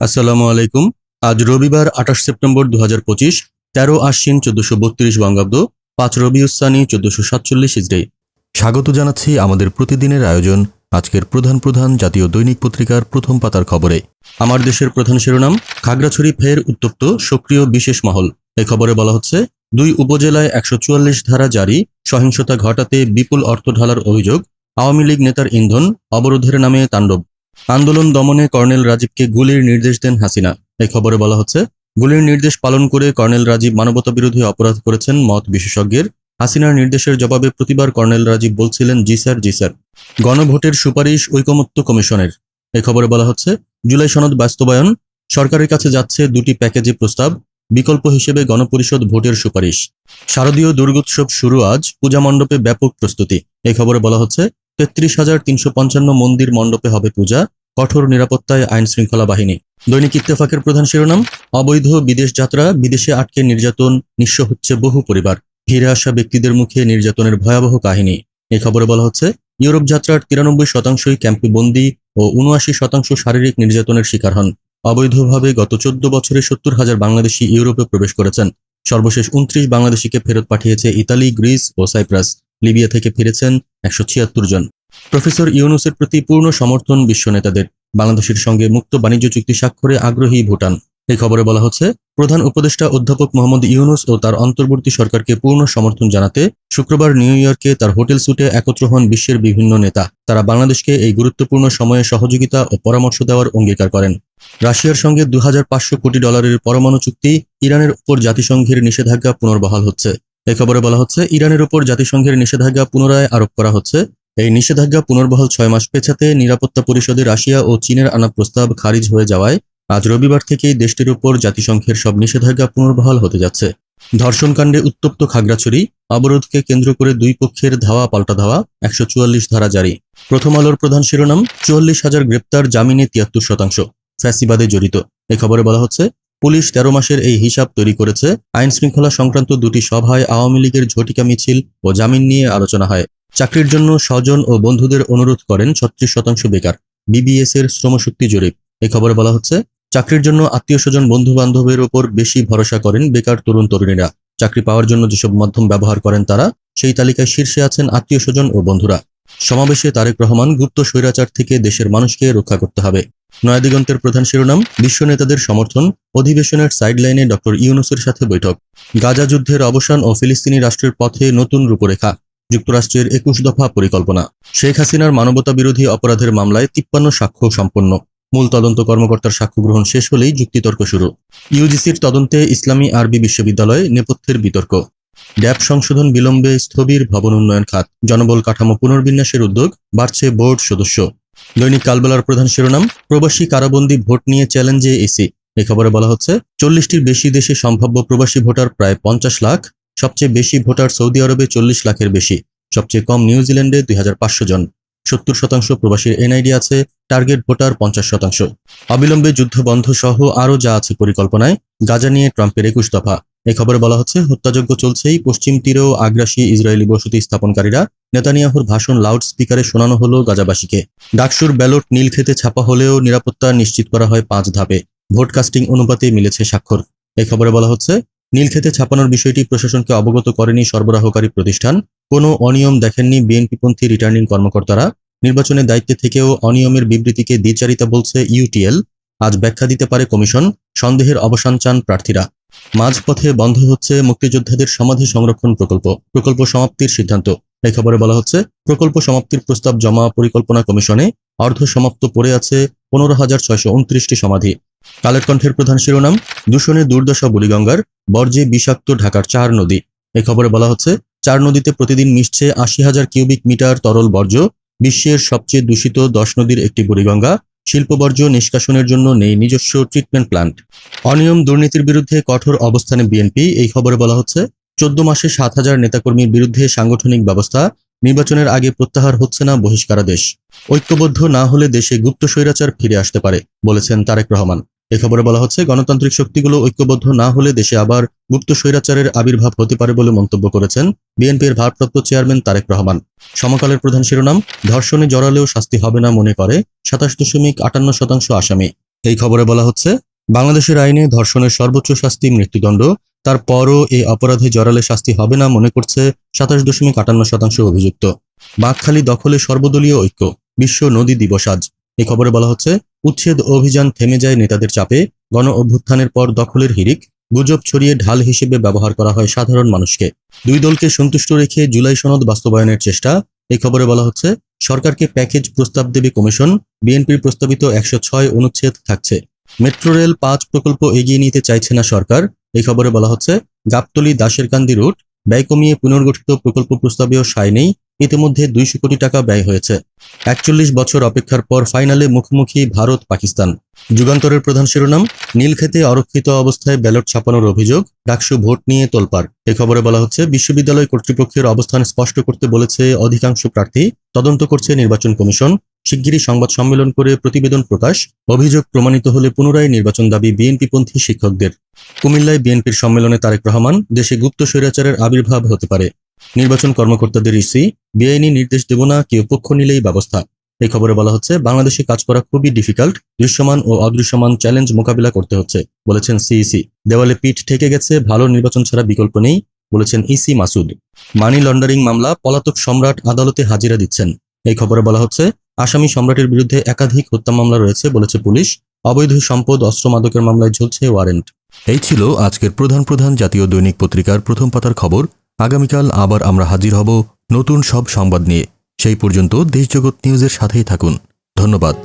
আসসালামু আলাইকুম। আজ রবিবার আঠাশ সেপ্টেম্বর দু হাজার পঁচিশ, তেরো আশ্বিন চোদ্দশো বত্রিশ বঙ্গাব্দ, পাঁচ রবিউসানি চোদ্দশো সাতচল্লিশ ইসরাই স্বাগত জানাচ্ছি আমাদের প্রতিদিনের আয়োজন, আজকের প্রধান প্রধান জাতীয় দৈনিক পত্রিকার প্রথম পাতার খবরে। আমার দেশের প্রধান শিরোনাম, খাগড়াছড়ি ফের উত্তপ্ত, সক্রিয় বিশেষ মহল। এই খবরে বলা হচ্ছে, দুই উপজেলায় একশো চুয়াল্লিশ ধারা জারি, সহিংসতা ঘটাতে বিপুল অর্থ ঢালার অভিযোগ, আওয়ামী লীগ নেতার ইন্ধন, অবরোধের নামে তাণ্ডব। আন্দোলন দমনে কর্নেল রাজীবকে গুলির নির্দেশ দেন হাসিনা। এই খবরে বলা হচ্ছে, গুলির নির্দেশ পালন করে কর্নেল রাজীব মানবতা বিরোধী অপরাধ করেছেন মত বিশেষজ্ঞের। হাসিনার নির্দেশের জবাবে প্রতিবার কর্নেল রাজীব বলছিলেন, জি স্যার জি স্যার। গণভোটের সুপারিশ ঐকমত্য কমিশনের। এই খবরে বলা হচ্ছে, জুলাই সনদ বাস্তবায়ন, সরকারের কাছে যাচ্ছে দুটি প্যাকেজে প্রস্তাব, বিকল্প হিসেবে গণপরিষদ ভোটের সুপারিশ। শারদীয় দুর্গোৎসব শুরু আজ, পূজা মণ্ডপে ব্যাপক প্রস্তুতি। এই খবরে বলা হচ্ছে, তেত্রিশ হাজার তিনশো পঞ্চান্ন মন্দির মণ্ডপে হবে পূজা কঠোর নিরাপত্তায় আইন শৃঙ্খলা বাহিনী। দৈনিক ইত্তেফাকের প্রধান শিরোনাম, অবৈধ বিদেশ যাত্রা, বিদেশে আটকে নির্যাতন, নিঃস্ব হচ্ছে বহু পরিবার। ফিরে আসা ব্যক্তিদের মুখে নির্যাতনের ভয়াবহ কাহিনী। এই খবরে বলা হচ্ছে, ইউরোপ যাত্রার তিরানব্বই শতাংশই ক্যাম্পে বন্দী ও উনআশি শতাংশ শারীরিক নির্যাতনের শিকার হন। অবৈধভাবে গত চোদ্দ বছরে সত্তর হাজার বাংলাদেশি ইউরোপে প্রবেশ করেছেন। সর্বশেষ উনত্রিশ বাংলাদেশিকে ফেরত পাঠিয়েছে ইতালি, গ্রিস ও সাইপ্রাস। লিবিয়া থেকে ফিরেছেন একশো ছিয়াত্তর জন। প্রফেসর ইউনুসের প্রতি পূর্ণ সমর্থন বিশ্ব নেতাদের। বাংলাদেশের সঙ্গে মুক্ত বাণিজ্য চুক্তি স্বাক্ষরে আগ্রহী ভুটান। এই খবরে বলা হচ্ছে, প্রধান উপদেষ্টা অধ্যাপক মোহাম্মদ ইউনুস ও তার অন্তর্বর্তী সরকারকে পূর্ণ সমর্থন জানাতে শুক্রবার নিউ ইয়র্কে তার হোটেল সুটে একত্র হন বিশ্বের বিভিন্ন নেতা। তারা বাংলাদেশকে এই গুরুত্বপূর্ণ সময়ে সহযোগিতা ও পরামর্শ দেওয়ার অঙ্গীকার করেন। রাশিয়ার সঙ্গে দু হাজার পাঁচশো কোটি ডলারের পরমাণু চুক্তি ইরানের উপর জাতিসংঘের নিষেধাজ্ঞা পুনর্বহাল হচ্ছে। এ খবরে বলা হচ্ছে, ইরানের উপর জাতিসংঘের নিষেধাজ্ঞা পুনরায় আরোপ করা হচ্ছে। এই নিষেধাজ্ঞা পুনর্বহাল ছয় মাস পেছাতে নিরাপত্তা পরিষদে রাশিয়া ও চীনের আনা প্রস্তাব খারিজ হয়ে যাওয়ায় আজ রবিবার থেকেই দেশটির উপর জাতিসংঘের সব নিষেধাজ্ঞা পুনর্বহাল হতে যাচ্ছে। ধর্ষণকাণ্ডে উত্তপ্ত খাগড়াছড়ি, অবরোধকে কেন্দ্র করে দুই পক্ষের ধাওয়া পাল্টা ধাওয়া, একশো চুয়াল্লিশ ধারা জারি। প্রথম আলোর প্রধান শিরোনাম, চুয়াল্লিশ হাজার গ্রেপ্তার জামিনে তিয়াত্তর শতাংশ, ফ্যাসিবাদে জড়িত। এ খবরে বলা হচ্ছে, পুলিশ তেরো মাসের এই হিসাব তৈরি করেছে আইন শৃঙ্খলা সংক্রান্ত দুটি সভায় আওয়ামী লীগের ঝটিকা মিছিল ও জামিন নিয়ে আলোচনা হয়। চাকরির জন্য স্বজন ও বন্ধুদের অনুরোধ করেন ছত্রিশ শতাংশ বেকার। বিবিএস এর শ্রমশক্তি জরিপ। এ খবরে বলা হচ্ছে, চাকরির জন্য আত্মীয় স্বজন বন্ধু বান্ধবের ওপর বেশি ভরসা করেন বেকার তরুণ তরুণীরা। চাকরি পাওয়ার জন্য যেসব মাধ্যম ব্যবহার করেন তারা, সেই তালিকায় শীর্ষে আছেন আত্মীয় স্বজন ও বন্ধুরা। সমাবেশে তারেক রহমান, গুপ্ত স্বৈরাচার থেকে দেশের মানুষকে রক্ষা করতে হবে। নয়াদিগন্তের প্রধান শিরোনাম, বিশ্ব নেতাদের সমর্থন, অধিবেশনের সাইডলাইনে ডক্টর ইউনুসের সাথে বৈঠক। গাজা যুদ্ধের অবসান ও ফিলিস্তিনি রাষ্ট্রের পথে নতুন রূপরেখা। যুক্তরাষ্ট্রের একুশ দফা পরিকল্পনা। শেখ হাসিনার মানবতা বিরোধী অপরাধের মামলায় তিপ্পান্ন সাক্ষ্য সম্পন্ন। মূল তদন্ত কর্মকর্তার সাক্ষ্য গ্রহণ শেষ হলেই যুক্তিতর্ক শুরু। ইউজিসির তদন্তে ইসলামী আরবি বিশ্ববিদ্যালয়ে নেপথ্যের বিতর্ক। ড্যাব সংশোধন বিলম্বে স্থবির ভবন উন্নয়ন খাত। জনবল কাঠামো পুনর্বিন্যাসের উদ্যোগ বাড়ছে বোর্ড সদস্য। দৈনিক কালবেলার প্রধান শিরোনাম, প্রবাসী কারাবন্দী ভোট নিয়ে চ্যালেঞ্জে এসি। এই খবরে বলা হচ্ছে, চল্লিশটির বেশি দেশে সম্ভাব্য প্রবাসী ভোটার প্রায় পঞ্চাশ লাখ। সবচেয়ে বেশি ভোটার সৌদি আরবে চল্লিশ লাখের বেশি, সবচেয়ে কম নিউজিল্যান্ডে দুই হাজার পাঁচশো জন। সত্তর শতাংশ প্রবাসীর এনআইডি আছে, টার্গেট ভোটার পঞ্চাশ শতাংশ। অবিলম্বে যুদ্ধ বন্ধ সহ আরও যা আছে পরিকল্পনায়, গাজা নিয়ে ট্রাম্পের একুশ দফা। এ খবরে বলা হচ্ছে, হত্যাযজ্ঞ চলছেই, পশ্চিম তীরেও আগ্রাসী ইসরায়েলি বসতি স্থাপনকারীরা নেতানিয়াহুর ভাষণ লাউড স্পিকারে শোনানো হলো গাজাবাসীকে। ডাকসুর ব্যালট নীল খেতে ছাপা হলেও নিরাপত্তা নিশ্চিত করা হয় পাঁচ ধাপে। ভোট কাস্টিং অনুপাতে মিলেছে স্বাক্ষর। এ খবরে বলা হচ্ছে নীলক্ষেতে ছাপানোর বিষয়টি প্রশাসনকে অবগত করেনি সরবরাহকারী প্রতিষ্ঠান। কোনো অনিয়ম দেখেননি বিএনপিপন্থী রিটার্নিং কর্মকর্তারা। নির্বাচনের দায়িত্বে থেকেও অনিয়মের বিবৃতিকে দ্বিচারিতা বলছে ইউটিএল আজ ব্যাখ্যা দিতে পারে কমিশন। সন্দেহের অবসান চান প্রার্থীরা। মাঝপথে বন্ধ হচ্ছে মুক্তিযোদ্ধাদের সমাধি সংরক্ষণ প্রকল্প। প্রকল্প সমাপ্তির সিদ্ধান্ত। এই খবরে বলা হচ্ছে, প্রকল্প সমাপ্তির প্রস্তাব জমা পরিকল্পনা কমিশনে। অর্ধ সমাপ্ত পড়ে আছে পনেরো হাজার ছয়শো উনত্রিশটি সমাধি। কালের কণ্ঠের প্রধান শিরোনাম দূষণে দুর্দশা বুড়িগঙ্গার বর্জ্যে বিষাক্ত ঢাকার চার নদী। এই খবরে বলা হচ্ছে, চার নদীতে প্রতিদিন মিশছে আশি হাজার কিউবিক মিটার তরল বর্জ্য। বিশ্বের সবচেয়ে দূষিত দশ নদীর একটি বুড়িগঙ্গা শিল্প বর্জ্য নিষ্কাশনের জন্য নেই নিজস্ব ট্রিটমেন্ট প্ল্যান্ট অনিয়ম দুর্নীতির বিরুদ্ধে কঠোর অবস্থানে বিএনপি এই খবরে বলা হচ্ছে, চোদ্দ মাসে সাত হাজার নেতাকর্মীর বিরুদ্ধে সাংগঠনিক ব্যবস্থা, নির্বাচনের আগে প্রত্যাহার হচ্ছে না বহিষ্কারাদেশ। ঐক্যবদ্ধ না হলে দেশে গুপ্ত স্বৈরাচার ফিরে আসতে পারে, বলেছেন তারেক রহমান। এ খবরে বলা হচ্ছে, গণতান্ত্রিক শক্তিগুলো ঐক্যবদ্ধ না হলে দেশে আবার গুপ্ত স্বৈরাচারের আবির্ভাব হতে পারে বলে মন্তব্য করেছেন বিএনপির ভারপ্রাপ্ত চেয়ারম্যান তারেক রহমান। সমকালের প্রধান শিরোনাম, ধর্ষণে জড়ালেও শাস্তি হবে না মনে করে সাতাশ দশমিক আটান্ন শতাংশ আসামি। এই খবরে বলা হচ্ছে, বাংলাদেশের আইনে ধর্ষণের সর্বোচ্চ শাস্তি মৃত্যুদণ্ড, তারপরও এই অপরাধে জড়ালে শাস্তি হবে না মনে করছে সাতাশ দশমিক আটান্ন শতাংশ অভিযুক্ত। বাঘখালী দখলে সর্বদলীয় ঐক্য, বিশ্ব নদী দিবস আজ। এই খবরে বলা হচ্ছে, উচ্ছেদ অভিযান থেমে যায় নেতাদের চাপে, গণ অভ্যুত্থানের পর দখলের হিরিক গুজব ছড়িয়ে ঢাল হিসেবে ব্যবহার করা হয় সাধারণ মানুষকে। দুই দলকে সন্তুষ্ট রেখে জুলাই সনদ বাস্তবায়নের চেষ্টা, এই খবরে বলা হচ্ছে, সরকারকে প্যাকেজ প্রস্তাব দেবে কমিশন, বিএনপির প্রস্তাবিত একশো ছয় অনুচ্ছেদ থাকছে। মেট্রো রেল পাঁচ প্রকল্প এগিয়ে নিতে চাইছে না সরকার, এই খবরে বলা হচ্ছে, গাবতলী দাসেরকান্দি রুট ব্যয় কমিয়ে পুনর্গঠিত প্রকল্প প্রস্তাবেও সায় নেই ইতিমধ্যে দুইশো কোটি টাকা ব্যয় হয়েছে। একচল্লিশ বছর অপেক্ষার পর ফাইনালে মুখোমুখি ভারত পাকিস্তান। যুগান্তরের প্রধান শিরোনাম, নীলক্ষেতে অরক্ষিত অবস্থায় ব্যালট ছাপানোর অভিযোগ, ডাকসু ভোট নিয়ে তোলপাড়। এ খবরে বলা হচ্ছে, বিশ্ববিদ্যালয় কর্তৃপক্ষের অবস্থান স্পষ্ট করতে বলেছে অধিকাংশ প্রার্থী। তদন্ত করছে নির্বাচন কমিশন। শিগগিরই সংবাদ সম্মেলন করে প্রতিবেদন প্রকাশ। অভিযোগ প্রমাণিত হলে পুনরায় নির্বাচন দাবি বিএনপিপন্থী শিক্ষকদের। কুমিল্লায় বিএনপির সম্মেলনে তারেক রহমান, দেশে গুপ্ত স্বৈরাচারের আবির্ভাব হতে পারে। নির্বাচন কর্মকর্তাদের ইসি বেআইনি নির্দেশ দেব না, কেউ পক্ষ নিলেই ব্যবস্থা। এই খবরে বলা হচ্ছে, বাংলাদেশে কাজ করা খুবই ডিফিকাল্ট দৃশ্যমান ও অদৃশ্যমান চ্যালেঞ্জ মোকাবিলা করতে হচ্ছে, বলেছেন সিইসি। দেওয়ালে পিঠ ঠেকে গেছে, ভালো নির্বাচন ছাড়া বিকল্প নেই, বলেছেন ইসি মাসুদ। মানি লন্ডারিং মামলা পলাতক সম্রাট আদালতে হাজিরা দিচ্ছেন। এই খবরে বলা হচ্ছে, আসামি সম্রাটের বিরুদ্ধে একাধিক হত্যা মামলা রয়েছে, বলেছে পুলিশ। অবৈধ সম্পদ, অস্ত্র মাদকের মামলায় ঝুলছে ওয়ারেন্ট। এই ছিল আজকের প্রধান প্রধান জাতীয় দৈনিক পত্রিকার প্রথম পাতার খবর। আগামীকাল আবার আমরা হাজির হব নতুন সব সংবাদ নিয়ে। সেই পর্যন্ত দেশজগৎ নিউজের সাথেই থাকুন। ধন্যবাদ।